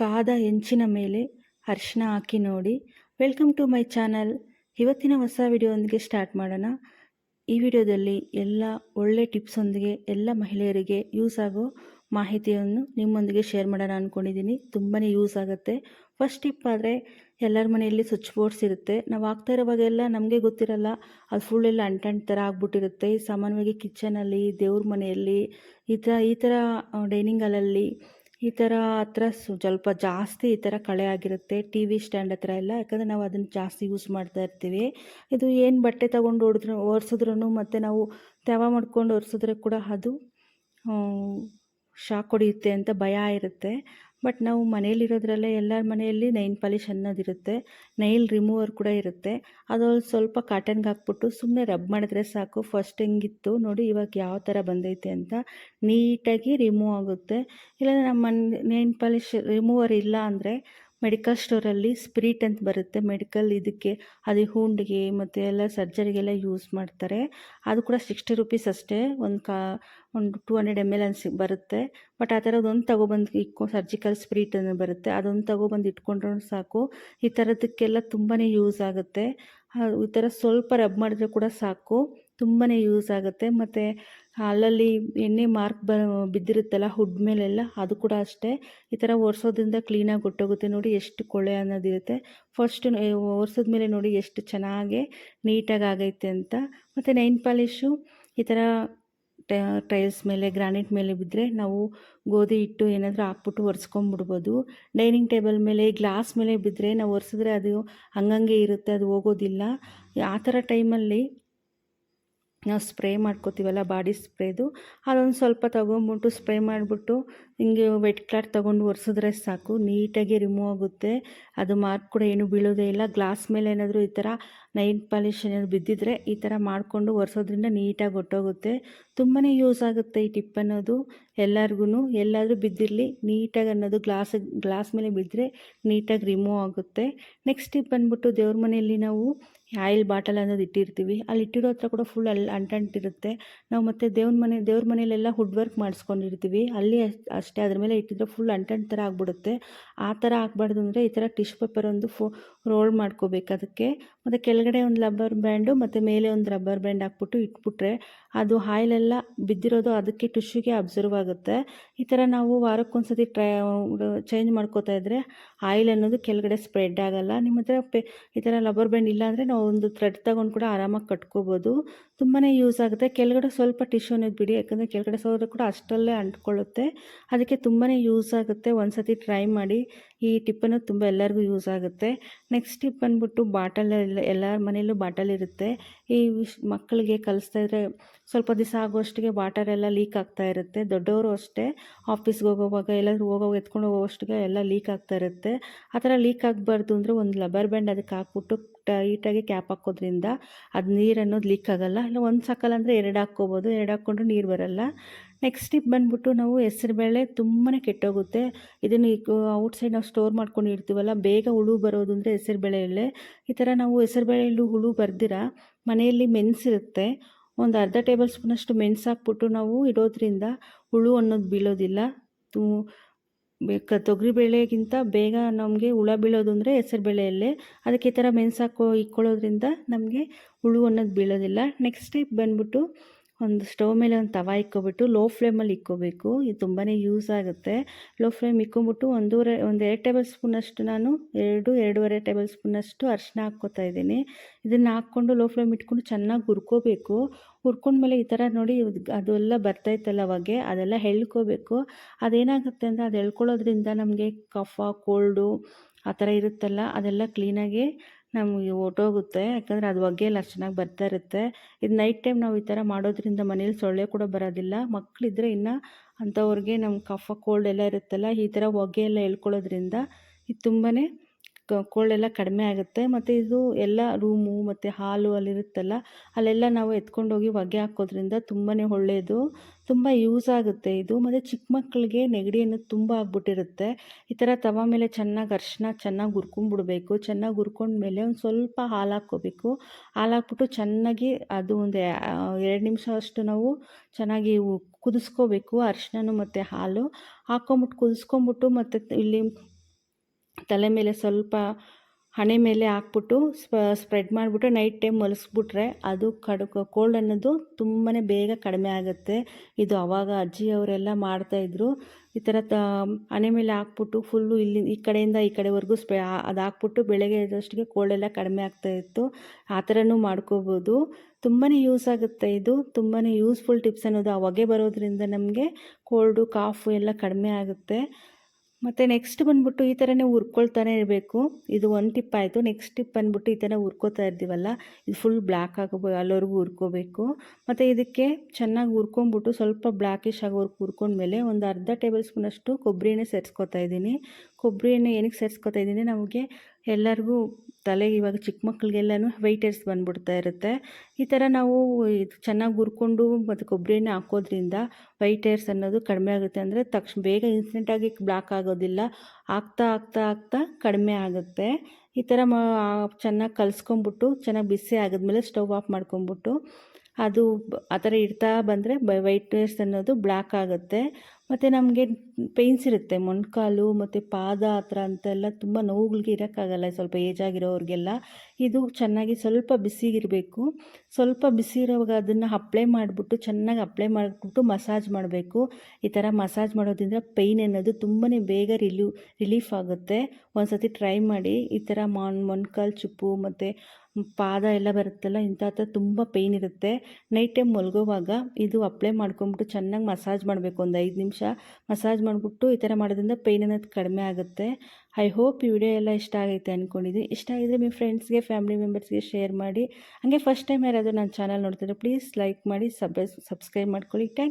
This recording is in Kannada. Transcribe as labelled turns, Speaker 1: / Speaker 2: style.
Speaker 1: ಕಾದ ಹೆಂಚಿನ ಮೇಲೆ ಅರಿಶಿನ ಹಾಕಿ ನೋಡಿ. ವೆಲ್ಕಮ್ ಟು ಮೈ ಚಾನಲ್ ಇವತ್ತಿನ ಹೊಸ ವಿಡಿಯೋದೊಂದಿಗೆ ಸ್ಟಾರ್ಟ್ ಮಾಡೋಣ. ಈ ವಿಡಿಯೋದಲ್ಲಿ ಎಲ್ಲ ಒಳ್ಳೆ ಟಿಪ್ಸೊಂದಿಗೆ ಎಲ್ಲ ಮಹಿಳೆಯರಿಗೆ ಯೂಸ್ ಆಗೋ ಮಾಹಿತಿಯನ್ನು ನಿಮ್ಮೊಂದಿಗೆ ಶೇರ್ ಮಾಡೋಣ ಅಂದ್ಕೊಂಡಿದ್ದೀನಿ ತುಂಬಾ ಯೂಸ್ ಆಗುತ್ತೆ. ಫಸ್ಟ್ ಟಿಪ್ ಆದರೆ ಎಲ್ಲರ ಮನೆಯಲ್ಲಿ ಸ್ವಿಚ್ ಬೋರ್ಡ್ಸ್ ಇರುತ್ತೆ. ನಾವು ಆಗ್ತಾ ಇರೋವಾಗೆಲ್ಲ ನಮಗೆ ಗೊತ್ತಿರಲ್ಲ. ಅದು ಫುಲ್ ಎಲ್ಲ ಅಂಟಂಟ್ ಥರ ಆಗ್ಬಿಟ್ಟಿರುತ್ತೆ. ಸಾಮಾನ್ಯವಾಗಿ ಕಿಚನಲ್ಲಿ ದೇವ್ರ ಮನೆಯಲ್ಲಿ, ಈ ಥರ ಈ ಥರ ಡೈನಿಂಗ್ ಈ ಥರ ಹತ್ರ ಸ್ವಲ್ಪ ಜಾಸ್ತಿ ಈ ಥರ ಕಳೆ ಆಗಿರುತ್ತೆ, ಟಿ ವಿ ಸ್ಟ್ಯಾಂಡ್ ಹತ್ರ ಎಲ್ಲ. ಯಾಕಂದರೆ ನಾವು ಅದನ್ನು ಜಾಸ್ತಿ ಯೂಸ್ ಮಾಡ್ತಾ ಇರ್ತೀವಿ. ಇದು ಏನು ಬಟ್ಟೆ ತಗೊಂಡು ಹೊಡೆದ್ರು ಒರೆಸಿದ್ರು ಮತ್ತು ನಾವು ತೆವ ಮಾಡ್ಕೊಂಡು ಒರೆಸಿದ್ರೆ ಕೂಡ ಅದು ಶಾಕ್ ಹೊಡೆಯುತ್ತೆ ಅಂತ ಭಯ ಇರುತ್ತೆ. ಬಟ್ ನಾವು ಮನೇಲಿರೋದ್ರಲ್ಲೇ ಎಲ್ಲರ ಮನೆಯಲ್ಲಿ ನೈನ್ ಪಾಲಿಶ್ ಅನ್ನೋದಿರುತ್ತೆ. ನೈಲ್ ರಿಮೂವರ್ ಕೂಡ ಇರುತ್ತೆ. ಅದ್ರಲ್ಲಿ ಸ್ವಲ್ಪ ಕಾಟನ್ಗೆ ಹಾಕ್ಬಿಟ್ಟು ಸುಮ್ಮನೆ ರಬ್ ಮಾಡಿದ್ರೆ ಸಾಕು. ಫಸ್ಟ್ ಹೆಂಗಿತ್ತು ನೋಡಿ ಇವಾಗ ಯಾವ ಥರ ಬಂದೈತೆ ಅಂತ ನೀಟಾಗಿ ರಿಮೂವ್ ಆಗುತ್ತೆ. ಇಲ್ಲ ನಮ್ಮ ನೈನ್ ಪಾಲಿಷ್ ರಿಮೂವರ್ ಇಲ್ಲ ಅಂದರೆ ಮೆಡಿಕಲ್ ಸ್ಟೋರಲ್ಲಿ ಸ್ಪಿರಿಟ್ ಅಂತ ಬರುತ್ತೆ. ಮೆಡಿಕಲ್ ಇದಕ್ಕೆ ಅದು ಹೂಂಡಿಗೆ ಮತ್ತು ಎಲ್ಲ ಸರ್ಜರಿಗೆಲ್ಲ ಯೂಸ್ ಮಾಡ್ತಾರೆ. ಅದು ಕೂಡ ಸಿಕ್ಸ್ಟಿ ರುಪೀಸ್ ಅಷ್ಟೇ. ಒಂದು ಕಾ, ಒಂದು ಟೂ ಹಂಡ್ರೆಡ್ ಎಂ ಎಲ್ ಅನ್ಸಿ ಬರುತ್ತೆ. ಬಟ್ ಆ ಥರದ್ದು ತೊಗೊಬಂದು ಇಟ್ಕೊ, ಸರ್ಜಿಕಲ್ ಸ್ಪಿರಿಟ್ ಅನ್ನು ಬರುತ್ತೆ. ಅದೊಂದು ತಗೊಬಂದು ಇಟ್ಕೊಂಡ್ರೂ ಸಾಕು. ಈ ಥರದಕ್ಕೆಲ್ಲ ತುಂಬಾ ಯೂಸ್ ಆಗುತ್ತೆ. ಈ ಥರ ಸ್ವಲ್ಪ ರಬ್ ಮಾಡಿದ್ರೆ ಕೂಡ ಸಾಕು. ತುಂಬಾ ಯೂಸ್ ಆಗುತ್ತೆ. ಮತ್ತು ಅಲ್ಲಲ್ಲಿ ಎಣ್ಣೆ ಮಾರ್ಕ್ ಬ, ಬಿದ್ದಿರುತ್ತಲ್ಲ ಹುಡ್ ಮೇಲೆಲ್ಲ, ಅದು ಕೂಡ ಅಷ್ಟೇ. ಈ ಥರ ಒರೆಸೋದ್ರಿಂದ ಕ್ಲೀನಾಗಿ ಗೊಟ್ಟೋಗುತ್ತೆ ನೋಡಿ ಎಷ್ಟು ಕೊಳೆ ಅನ್ನೋದಿರುತ್ತೆ. ಫಸ್ಟ್ ಒರೆಸಿದ್ಮೇಲೆ ನೋಡಿ ಎಷ್ಟು ಚೆನ್ನಾಗಿ ನೀಟಾಗಿ ಆಗೈತೆ ಅಂತ. ಮತ್ತು ನೈನ್ ಪಾಲಿಶು, ಈ ಥರ ಟೈಲ್ಸ್ ಮೇಲೆ, ಗ್ರಾನೈಟ್ ಮೇಲೆ ಬಿದ್ದರೆ ನಾವು ಗೋಧಿ ಹಿಟ್ಟು ಏನಾದರೂ ಹಾಕ್ಬಿಟ್ಟು ಒರೆಸ್ಕೊಂಬಿಡ್ಬೋದು. ಡೈನಿಂಗ್ ಟೇಬಲ್ ಮೇಲೆ, ಗ್ಲಾಸ್ ಮೇಲೆ ಬಿದ್ದರೆ ನಾವು ಒರೆಸಿದ್ರೆ ಅದು ಹಂಗಂಗೆ ಇರುತ್ತೆ, ಅದು ಹೋಗೋದಿಲ್ಲ. ಆ ಥರ ಟೈಮಲ್ಲಿ ನಾವು ಸ್ಪ್ರೇ ಮಾಡ್ಕೋತೀವಲ್ಲ ಬಾಡಿ ಸ್ಪ್ರೇದು, ಅದೊಂದು ಸ್ವಲ್ಪ ತೊಗೊಂಬಿಟ್ಟು ಸ್ಪ್ರೇ ಮಾಡಿಬಿಟ್ಟು ಹಿಂಗೆ ವೆಟ್ ಕ್ಲಾಟ್ ತೊಗೊಂಡು ಒರೆಸಿದ್ರೆ ಸಾಕು, ನೀಟಾಗಿ ರಿಮೂವ್ ಆಗುತ್ತೆ. ಅದು ಮಾರ್ಕ್ ಕೂಡ ಏನು ಬೀಳೋದೇ ಇಲ್ಲ. ಗ್ಲಾಸ್ ಮೇಲೆ ಏನಾದರೂ ಈ ಥರ ನೈಟ್ ಪಾಲಿಶ್ ಏನಾದರೂ ಬಿದ್ದಿದ್ರೆ ಈ ಥರ ಮಾಡಿಕೊಂಡು ಒರೆಸೋದ್ರಿಂದ ನೀಟಾಗಿ ಹೊಟ್ಟೋಗುತ್ತೆ ತುಂಬಾ ಯೂಸ್ ಆಗುತ್ತೆ ಈ ಟಿಪ್ ಅನ್ನೋದು ಎಲ್ಲರಿಗೂ ಎಲ್ಲಾದರೂ ಬಿದ್ದಿರಲಿ, ನೀಟಾಗಿ ಅನ್ನೋದು ಗ್ಲಾಸ್ ಗ್ಲಾಸ್ ಮೇಲೆ ಬಿದ್ದರೆ ನೀಟಾಗಿ ರಿಮೂವ್ ಆಗುತ್ತೆ. ನೆಕ್ಸ್ಟ್ ಟಿಪ್ ಬಂದ್ಬಿಟ್ಟು ದೇವ್ರ ಮನೆಯಲ್ಲಿ ನಾವು ಆಯಿಲ್ ಬಾಟಲ್ ಅನ್ನೋದು ಇಟ್ಟಿರ್ತೀವಿ. ಅಲ್ಲಿ ಇಟ್ಟಿರೋ ಹತ್ರ ಕೂಡ ಫುಲ್ ಅಲ್ಲಿ ಅಂಟಂಟಿರುತ್ತೆ ನಾವು ಮತ್ತು ದೇವ್ರ ಮನೆ, ದೇವ್ರ ಮನೇಲೆಲ್ಲ ಹುಡ್ ವರ್ಕ್ ಮಾಡಿಸ್ಕೊಂಡಿರ್ತೀವಿ. ಅಲ್ಲಿ ಅಷ್ಟೇ. ಅದ್ರ ಮೇಲೆ ಇಟ್ಟಿದ್ರೆ ಫುಲ್ ಅಂಟಂಟ್ ಥರ ಆಗಿಬಿಡುತ್ತೆ. ಆ ಥರ ಆಗಬಾರ್ದು ಅಂದರೆ ಈ ಥರ ಟಿಶ್ ಪೇಪರ್ ಒಂದು ಫೋ ರೋಲ್ ಮಾಡ್ಕೋಬೇಕು ಅದಕ್ಕೆ. ಮತ್ತು ಕೆಳಗಡೆ ಒಂದು ರಬ್ಬರ್ ಬ್ಯಾಂಡು ಮತ್ತು ಮೇಲೆ ಒಂದು ರಬ್ಬರ್ ಬ್ಯಾಂಡ್ ಹಾಕ್ಬಿಟ್ಟು ಇಟ್ಬಿಟ್ರೆ ಅದು ಆಯಿಲೆಲ್ಲ ಬಿದ್ದಿರೋದು ಅದಕ್ಕೆ ಟಿಶ್ಯೂಗೆ ಅಬ್ಸರ್ವ್ ಆಗುತ್ತೆ. ಈ ಥರ ನಾವು ವಾರಕ್ಕೊಂದ್ಸತಿ ಟ್ರೈ ಚೇಂಜ್ ಮಾಡ್ಕೋತಾ ಇದ್ದರೆ ಆಯಿಲ್ ಅನ್ನೋದು ಕೆಳಗಡೆ ಸ್ಪ್ರೆಡ್ ಆಗೋಲ್ಲ. ನಿಮ್ಮ ಹತ್ರ ಪೆ, ಈ ಥರ ರಬ್ಬರ್ ಬ್ಯಾಂಡ್ ಇಲ್ಲ ಅಂದರೆ ನಾವು ಒಂದು ಥ್ರೆಡ್ ತಗೊಂಡು ಕೂಡ ಆರಾಮಾಗಿ ಕಟ್ಕೋಬೋದು. ತುಂಬಾ ಯೂಸ್ ಆಗುತ್ತೆ. ಕೆಳಗಡೆ ಸ್ವಲ್ಪ ಟಿಶ್ಯೂ ಅನ್ನೋದು ಬಿಡಿ, ಯಾಕಂದರೆ ಕೆಳಗಡೆ ಸೋದ್ರೆ ಕೂಡ ಅಷ್ಟಲ್ಲೇ ಅಂಟ್ಕೊಳ್ಳುತ್ತೆ. ಅದಕ್ಕೆ ತುಂಬಾ ಯೂಸ್ ಆಗುತ್ತೆ. ಒಂದು ಸತಿ ಟ್ರೈ ಮಾಡಿ, ಈ ಟಿಪ್ಪನ್ನು ತುಂಬ ಎಲ್ಲರಿಗೂ ಯೂಸ್ ಆಗುತ್ತೆ. ನೆಕ್ಸ್ಟ್ ಟಿಪ್ ಅಂದ್ಬಿಟ್ಟು ಬಾಟಲ್ ಎಲ್ಲರ ಮನೆಯಲ್ಲೂ ಬಾಟಲ್ ಇರುತ್ತೆ. ಈ ಮಕ್ಕಳಿಗೆ ಕಲಿಸ್ತಾ ಇದ್ರೆ ಸ್ವಲ್ಪ ದಿವಸ ಆಗೋಷ್ಟಿಗೆ ಎಲ್ಲ ಲೀಕ್ ಆಗ್ತಾ ಇರುತ್ತೆ. ದೊಡ್ಡವರು ಅಷ್ಟೇ ಆಫೀಸ್ಗೆ ಹೋಗೋವಾಗ, ಎಲ್ಲಾದರೂ ಹೋಗೋವಾಗ, ಎತ್ಕೊಂಡು ಹೋಗೋಷ್ಟಿಗೆ ಎಲ್ಲ ಲೀಕ್ ಆಗ್ತಾ ಇರುತ್ತೆ. ಆ ಥರ ಲೀಕ್ ಆಗಬಾರ್ದು ಅಂದರೆ ಒಂದು ಲಬರ್ ಬ್ಯಾಂಡ್ ಅದಕ್ಕೆ ಹಾಕ್ಬಿಟ್ಟು ಟೈಟಾಗಿ ಕ್ಯಾಪ್ ಹಾಕೋದ್ರಿಂದ ಅದು ನೀರು ಅನ್ನೋದು ಲೀಕ್ ಆಗೋಲ್ಲ. ಇಲ್ಲ ಒಂದು ಸಾಕಲ್ಲ ಅಂದರೆ ಎರಡು ಹಾಕ್ಕೋಬೋದು. ಎರಡು ಹಾಕ್ಕೊಂಡ್ರೆ ನೀರು ಬರೋಲ್ಲ. ನೆಕ್ಸ್ಟ್ ಟಿಪ್ ಬಂದುಬಿಟ್ಟು ನಾವು ಹೆಸರುಬೇಳೆ ತುಂಬಾ ಕೆಟ್ಟೋಗುತ್ತೆ. ಇದನ್ನು ಔಟ್ಸೈಡ್ ನಾವು ಸ್ಟೋರ್ ಮಾಡ್ಕೊಂಡು ಇರ್ತೀವಲ್ಲ ಬೇಗ ಹುಳು ಬರೋದು ಅಂದರೆ ಹೆಸರುಬೇಳೆಯಲ್ಲೇ ಈ ಥರ ನಾವು ಹೆಸರುಬೇಳೆಯಲ್ಲಿ ಹುಳು ಬರ್ದಿರ, ಮನೆಯಲ್ಲಿ ಮೆಣಸಿರುತ್ತೆ ಒಂದು ಅರ್ಧ ಟೇಬಲ್ ಸ್ಪೂನಷ್ಟು ಮೆಣಸು ಹಾಕ್ಬಿಟ್ಟು ನಾವು ಇಡೋದ್ರಿಂದ ಹುಳು ಅನ್ನೋದು ಬೀಳೋದಿಲ್ಲ. ತು ತೊಗರಿಬೇಳೆಗಿಂತ ಬೇಗ ನಮಗೆ ಹುಳ ಬೀಳೋದು ಅಂದರೆ ಹೆಸರು ಬೇಳೆಯಲ್ಲೇ ಅದಕ್ಕೆ ಈ ಥರ ಮೆಣಸಾಕೋ ಇಕ್ಕೊಳ್ಳೋದ್ರಿಂದ ನಮಗೆ ಹುಳು ಅನ್ನೋದು ಬೀಳೋದಿಲ್ಲ. ನೆಕ್ಸ್ಟ್ ಸ್ಟೆಪ್ ಬಂದ್ಬಿಟ್ಟು ಒಂದು ಸ್ಟವ್ ಮೇಲೆ ಒಂದು ತವ ಇಕ್ಕೊಬಿಟ್ಟು ಲೋ ಫ್ಲೇಮಲ್ಲಿ ಇಕ್ಕೋಬೇಕು. ಇದು ತುಂಬಾ ಯೂಸ್ ಆಗುತ್ತೆ. ಲೋ ಫ್ಲೇಮ್ ಇಕ್ಕೊಂಬಿಟ್ಟು ಒಂದೂವರೆ, ಒಂದು ಎರಡು ಟೇಬಲ್ ಸ್ಪೂನಷ್ಟು ನಾನು ಎರಡು, ಎರಡೂವರೆ ಟೇಬಲ್ ಸ್ಪೂನಷ್ಟು ಅರಿಶಿನ ಹಾಕ್ಕೋತಾ ಇದ್ದೀನಿ. ಇದನ್ನು ಹಾಕ್ಕೊಂಡು ಲೋ ಫ್ಲೇಮ್ ಇಟ್ಕೊಂಡು ಚೆನ್ನಾಗಿ ಹುರ್ಕೋಬೇಕು. ಹುರ್ಕೊಂಡ್ಮೇಲೆ ಈ ಥರ ನೋಡಿ ಅದೆಲ್ಲ ಬರ್ತೈತಲ್ಲ ಅವಾಗೆ, ಅದೆಲ್ಲ ಎಳ್ಕೋಬೇಕು. ಅದೇನಾಗುತ್ತೆ ಅಂದರೆ ಅದು ಎಳ್ಕೊಳ್ಳೋದ್ರಿಂದ ನಮಗೆ ಕಫ, ಕೋಲ್ಡು ಆ ಥರ ಇರುತ್ತಲ್ಲ, ಅದೆಲ್ಲ ಕ್ಲೀನಾಗಿ ನಮಗೆ ಹೊರ್ಟೋಗುತ್ತೆ. ಯಾಕಂದರೆ ಅದು ಹೊಗೆ ಅಷ್ಟು ಚೆನ್ನಾಗಿ ಬರ್ತಾ ಇರುತ್ತೆ. ಇದು ನೈಟ್ ಟೈಮ್ ನಾವು ಈ ಥರ ಮಾಡೋದ್ರಿಂದ ಮನೇಲಿ ಸೊಳ್ಳೆ ಕೂಡ ಬರೋದಿಲ್ಲ. ಮಕ್ಕಳಿದ್ರೆ ಇನ್ನು ಅಂಥವ್ರಿಗೆ ನಮ್ಮ ಕಫ ಕೋಲ್ಡ್ ಎಲ್ಲ ಇರುತ್ತಲ್ಲ, ಈ ಥರ ಹೊಗೆ ಎಲ್ಲ ಎಳ್ಕೊಳ್ಳೋದ್ರಿಂದ ಇದು ತುಂಬಾ ಕೋಲ್ಡ್ ಎಲ್ಲ ಕಡಿಮೆ ಆಗುತ್ತೆ. ಮತ್ತು ಇದು ಎಲ್ಲ ರೂಮು, ಮತ್ತು ಹಾಲು ಅಲ್ಲಿರುತ್ತಲ್ಲ, ಅಲ್ಲೆಲ್ಲ ನಾವು ಎತ್ಕೊಂಡೋಗಿ ಹೊಗೆ ಹಾಕೋದ್ರಿಂದ ತುಂಬಾ ಒಳ್ಳೆಯದು ತುಂಬ ಯೂಸ್ ಆಗುತ್ತೆ ಇದು. ಮತ್ತು ಚಿಕ್ಕ ಮಕ್ಕಳಿಗೆ ನೆಗಡಿ ಅನ್ನೋದು ತುಂಬ ಆಗ್ಬಿಟ್ಟಿರುತ್ತೆ. ಈ ಥರ ತವ ಮೇಲೆ ಚೆನ್ನಾಗಿ ಅರಿಶಿನ ಚೆನ್ನಾಗಿ ಹುರ್ಕೊಂಡ್ಬಿಡ್ಬೇಕು. ಚೆನ್ನಾಗಿ ಹುರ್ಕೊಂಡ್ಮೇಲೆ ಒಂದು ಸ್ವಲ್ಪ ಹಾಲು ಹಾಕ್ಕೋಬೇಕು. ಹಾಲು ಹಾಕ್ಬಿಟ್ಟು ಚೆನ್ನಾಗಿ ಅದು ಒಂದು ಎರಡು ನಿಮಿಷ ಅಷ್ಟು ನಾವು ಚೆನ್ನಾಗಿ ಕುದಿಸ್ಕೋಬೇಕು ಅರ್ಶಿನ ಮತ್ತು ಹಾಲು. ಹಾಕ್ಕೊಂಬಿಟ್ಟು ಕುದಿಸ್ಕೊಂಬಿಟ್ಟು ಮತ್ತು ಇಲ್ಲಿ ತಲೆ ಮೇಲೆ ಸ್ವಲ್ಪ ಹಣೆ ಮೇಲೆ ಹಾಕ್ಬಿಟ್ಟು ಸ್ಪ್ರೆಡ್ ಮಾಡಿಬಿಟ್ಟು ನೈಟ್ ಟೈಮ್ ಮಲಗಿಸ್ಬಿಟ್ರೆ ಅದು ಕಡು ಕೋಲ್ಡ್ ಅನ್ನೋದು ತುಂಬಾ ಬೇಗ ಕಡಿಮೆ ಆಗುತ್ತೆ. ಇದು ಆವಾಗ ಅಜ್ಜಿಯವರೆಲ್ಲ ಮಾಡ್ತಾಯಿದ್ರು ಈ ಥರ ತ, ಹಣೆ ಮೇಲೆ ಹಾಕ್ಬಿಟ್ಟು ಫುಲ್ಲು ಇಲ್ಲಿ, ಈ ಕಡೆಯಿಂದ ಈ ಕಡೆವರೆಗೂ ಸ್ಪ್ರೆ ಅದು ಹಾಕ್ಬಿಟ್ಟು ಬೆಳಗ್ಗೆ ಎದ್ದಷ್ಟಿಗೆ ಕೋಲ್ಡ್ ಎಲ್ಲ ಕಡಿಮೆ ಆಗ್ತಾಯಿತ್ತು ಆ ಥರನೂ ಮಾಡ್ಕೋಬೋದು. ತುಂಬಾ ಯೂಸ್ ಆಗುತ್ತೆ ಇದು. ತುಂಬಾ ಯೂಸ್ಫುಲ್ ಟಿಪ್ಸ್ ಅನ್ನೋದು ಆ ಹೊಗೆ ಬರೋದ್ರಿಂದ ನಮಗೆ ಕೋಲ್ಡು ಕಾಫು ಎಲ್ಲ ಕಡಿಮೆ ಆಗುತ್ತೆ. ಮತ್ತು ನೆಕ್ಸ್ಟ್ ಬಂದ್ಬಿಟ್ಟು ಈ ಥರನೇ ಹುರ್ಕೊಳ್ತಾನೆ ಇರಬೇಕು. ಇದು ಒಂದು ಟಿಪ್ ಆಯಿತು. ನೆಕ್ಸ್ಟ್ ಟಿಪ್ ಬಂದ್ಬಿಟ್ಟು ಈ ಥರ ಹುರ್ಕೋತಾ ಇರ್ತೀವಲ್ಲ, ಇದು ಫುಲ್ ಬ್ಲ್ಯಾಕ್ ಆಗಬೇಕು ಅಲ್ಲವರೆಗೂ ಹುರ್ಕೋಬೇಕು. ಮತ್ತು ಇದಕ್ಕೆ ಚೆನ್ನಾಗಿ ಹುರ್ಕೊಂಬಿಟ್ಟು ಸ್ವಲ್ಪ ಬ್ಲ್ಯಾಕಿಶ್ ಆಗೋರ್ಗೆ ಹುರ್ಕೊಂಡ್ಮೇಲೆ ಒಂದು ಅರ್ಧ ಟೇಬಲ್ ಸ್ಪೂನಷ್ಟು ಕೊಬ್ಬರಿ ಎಣ್ಣೆ ಸೇರಿಸ್ಕೊತಾ ಇದ್ದೀನಿ. ಕೊಬ್ಬರಿ ಎಣ್ಣೆ ಏನಕ್ಕೆ ಸೇರಿಸ್ಕೊತಾ ಇದ್ದೀನಿ, ನಮಗೆ ಎಲ್ಲರಿಗೂ ತಲೆಗೆ ಇವಾಗ ಚಿಕ್ಕ ಮಕ್ಕಳಿಗೆಲ್ಲನೂ ವೈಟ್ ಏರ್ಸ್ ಬಂದ್ಬಿಡ್ತಾ ಇರುತ್ತೆ. ಈ ಥರ ನಾವು ಇದು ಚೆನ್ನಾಗಿ ಹುರ್ಕೊಂಡು ಮತ್ತು ಕೊಬ್ಬರಿ ಎಣ್ಣೆ ಹಾಕೋದ್ರಿಂದ ವೈಟ್ ಏರ್ಸ್ ಅನ್ನೋದು ಕಡಿಮೆ ಆಗುತ್ತೆ ಅಂದರೆ ತಕ್ಷಣ ಬೇಗ ಇನ್ಸ್ಟೆಂಟಾಗಿ ಬ್ಲಾಕ್ ಆಗೋದಿಲ್ಲ. ಆಗ್ತಾ ಆಗ್ತಾ ಆಗ್ತಾ ಕಡಿಮೆ ಆಗುತ್ತೆ. ಈ ಥರ ಮಾ ಚೆನ್ನಾಗಿ ಕಲಿಸ್ಕೊಂಬಿಟ್ಟು ಚೆನ್ನಾಗಿ ಬಿಸಿ ಆಗಿದ್ಮೇಲೆ ಸ್ಟವ್ ಆಫ್ ಮಾಡ್ಕೊಂಬಿಟ್ಟು ಅದು ಆ ಥರ ಇಡ್ತಾ ಬಂದರೆ ಬ ವೈಟ್ ಅನ್ನೋದು ಬ್ಲ್ಯಾಕ್ ಆಗುತ್ತೆ. ಮತ್ತು ನಮಗೆ ಪೇಯ್ನ್ಸ್ ಇರುತ್ತೆ. ಮೊಣಕಾಲು ಮತ್ತು ಪಾದ ಥರ ಅಂತೆಲ್ಲ ತುಂಬ ನೋವುಗಳಿಗೆ ಇರೋಕ್ಕಾಗಲ್ಲ. ಸ್ವಲ್ಪ ಏಜ್ ಆಗಿರೋರಿಗೆಲ್ಲ. ಇದು ಚೆನ್ನಾಗಿ ಸ್ವಲ್ಪ ಬಿಸಿಗಿರಬೇಕು. ಸ್ವಲ್ಪ ಬಿಸಿ ಇರೋವಾಗ ಅದನ್ನು ಅಪ್ಲೈ ಮಾಡಿಬಿಟ್ಟು ಚೆನ್ನಾಗಿ ಅಪ್ಲೈ ಮಾಡಿಬಿಟ್ಟು ಮಸಾಜ್ ಮಾಡಬೇಕು. ಈ ಥರ ಮಸಾಜ್ ಮಾಡೋದ್ರಿಂದ ಪೇಯ್ನ್ ಅನ್ನೋದು ತುಂಬಾ ಬೇಗ ರಿಲೀವ್ ರಿಲೀಫ್ ಆಗುತ್ತೆ. ಒಂದು ಸತಿ ಟ್ರೈ ಮಾಡಿ ಈ ಥರ ಮೊಣ್ ಮೊಣ್ಕಾಲು, ಚುಪ್ಪು ಮತ್ತು ಪಾದ ಎಲ್ಲ ಬರುತ್ತಲ್ಲ ಇಂಥ ಹತ್ರ ತುಂಬ ಪೇಯ್ನ್ ಇರುತ್ತೆ. ನೈಟ್ ಟೈಮ್ ಮಲಗುವಾಗ ಇದು ಅಪ್ಲೈ ಮಾಡ್ಕೊಂಬಿಟ್ಟು ಚೆನ್ನಾಗಿ ಮಸಾಜ್ ಮಾಡಬೇಕು, ಒಂದು ಐದು ನಿಮಿಷ ಮಸಾಜ್ ಮಾಡಿಬಿಟ್ಟು ಈ ಥರ ಮಾಡೋದ್ರಿಂದ ಪೇಯ್ನ್ ಅನ್ನೋದು ಕಡಿಮೆ ಆಗುತ್ತೆ. ಐ ಹೋಪ್ ಈ ವಿಡಿಯೋ ಎಲ್ಲ ಇಷ್ಟ ಆಗೈತೆ ಅಂದ್ಕೊಂಡಿದ್ದೀನಿ ಇಷ್ಟ ಆಗಿದ್ರೆ ನಿಮ್ಮ ಫ್ರೆಂಡ್ಸ್ಗೆ ಫ್ಯಾಮಿಲಿ ಮೆಂಬರ್ಸ್ಗೆ ಶೇರ್ ಮಾಡಿ. ಹಾಗೆ ಫಸ್ಟ್ ಟೈಮ್ ಯಾರಾದರೂ ನನ್ನ ಚಾನಲ್ ನೋಡ್ತಿದ್ರೆ ಪ್ಲೀಸ್ ಲೈಕ್ ಮಾಡಿ ಸಬ್ ಸಬ್ಸ್ಕ್ರೈಬ್ ಮಾಡ್ಕೊಳ್ಳಿ. ಥ್ಯಾಂಕ್